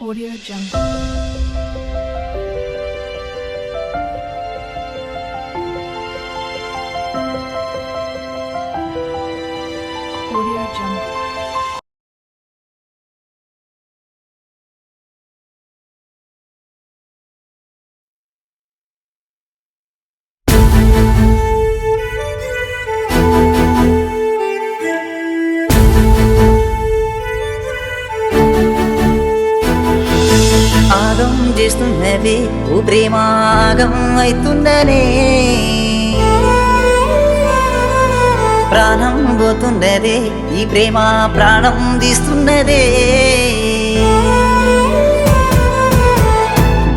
오디오 정글 오디오 정글 చేస్తున్నవే ఓ ప్రేమాగం అవుతున్ననే ప్రాణం పోతున్నదే. ఈ ప్రేమ ప్రాణం తీస్తున్నదే.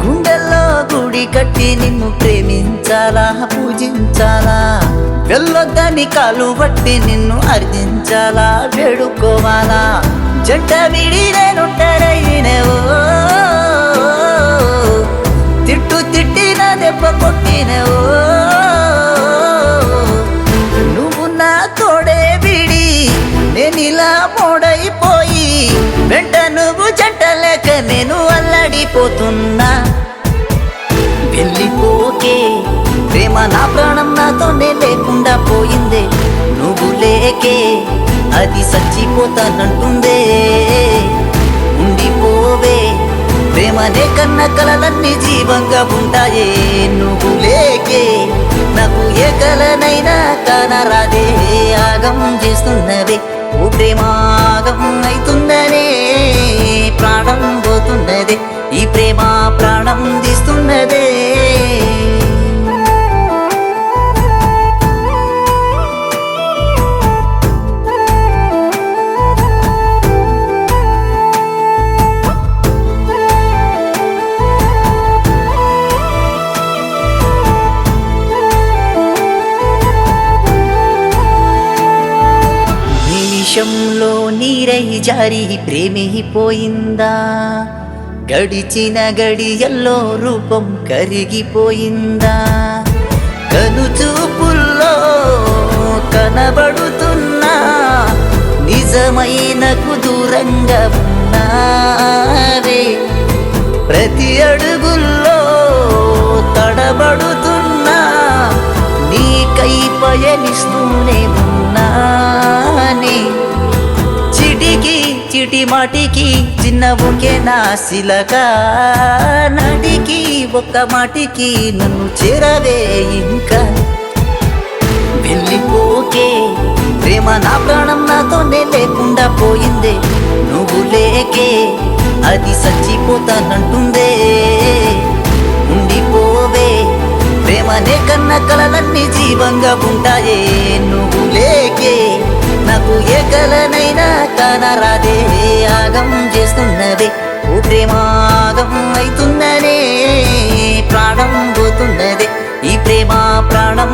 గుండెల్లో గుడి కట్టి నిన్ను ప్రేమించాలా పూజించాలా? వెళ్ళొద్దని కాలు పట్టి నిన్ను అర్జించాలా వేడుకోవాలా? జంట విడి నేనుంటారైనవో నీలా మోడైపోయి వెంట నువ్వు జంట లేక నేను అల్లడిపోతున్నా. వెళ్ళిపోకే ప్రేమ నా ప్రాణం నాతోనే లేకుండా పోయిందే. నువ్వు లేకే అది చచ్చిపోతానంటుందే. ఉండిపోవే ప్రేమనే కన్న కలలన్నీ జీవంగా ఉంటాయే. నువ్వు లేకే నాకు ఏ కలనైనా కానరాదే. ఆగమం చేస్తున్నవే. ప్రేమాగం అవుతుందనే ప్రాణం పోతున్నదే. ఈ ప్రేమ ప్రాణం నిమిషంలో నీరై జారి ప్రేమిపోయిందా గడిచిన గడియల్లో రూపం కరిగిపోయిందా? కను చూపుల్లో కనబడుతున్నా నిజమైనకు దూరంగా ఉన్నావే. ప్రతి అడుగుల్లో తడబడుతున్నా నీకై పయనిస్తూనే చిటి మాటికి చిన్న ఒకే నా శిలక. నటికి ఒక్క మాటికి నన్ను చేరవే ఇంకా. వెళ్ళిపోకే ప్రేమ నా ప్రాణం నాతోనే లేకుండా పోయిందే. నువ్వు లేకే అది చచ్చిపోతానంటుందే. ఉండిపోవే ప్రేమనే కన్న కలలన్నీ జీవంగా ఉంటాయే. పోతున్నదే ఓ ప్రేమాగం అవుతున్నదే ప్రాణం పోతున్నదే. ఈ ప్రేమ ప్రాణం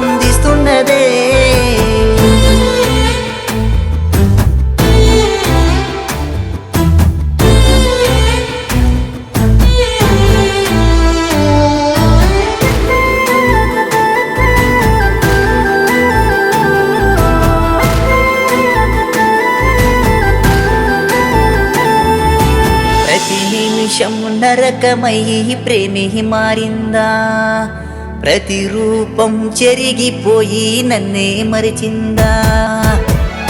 నరకమై ప్రేమి మారిందా? ప్రతిరూపం చెరిగిపోయి నన్నే మరిచిందా?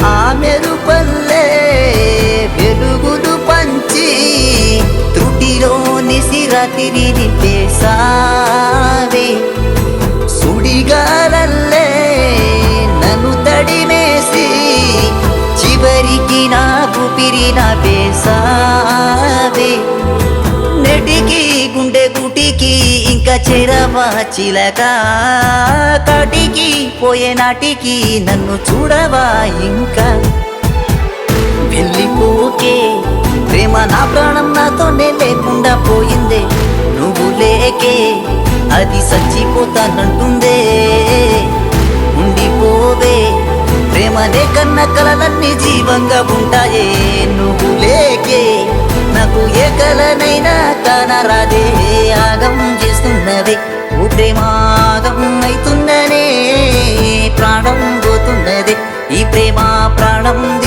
ఆ మెరుపల్లే వెలుగులు పంచి త్రుటిలోని సిరతిని నింపేసావే సుడిగాలల్లే నన్ను తడిమేసి చివరికి నా ఊపిరి నా పేసావే గుటికి ఇంకా చెరవా చిలక. కాటికి పోయే నాటికి నన్ను చూడవా ఇంకా. వెళ్ళిపోకే ప్రేమ నా ప్రాణం నాతోనే లేకుండా పోయిందే. నువ్వు లేకే అది చచ్చిపోతానంటుందే. ఉండిపోవే ప్రేమనే కన్న కలలన్నీ జీవంగా ఉంటాయే. నువ్వు లేకే నాకు ఏ కలనైనా కానరాదే. అవుతుందనే ప్రాణం పోతున్నదే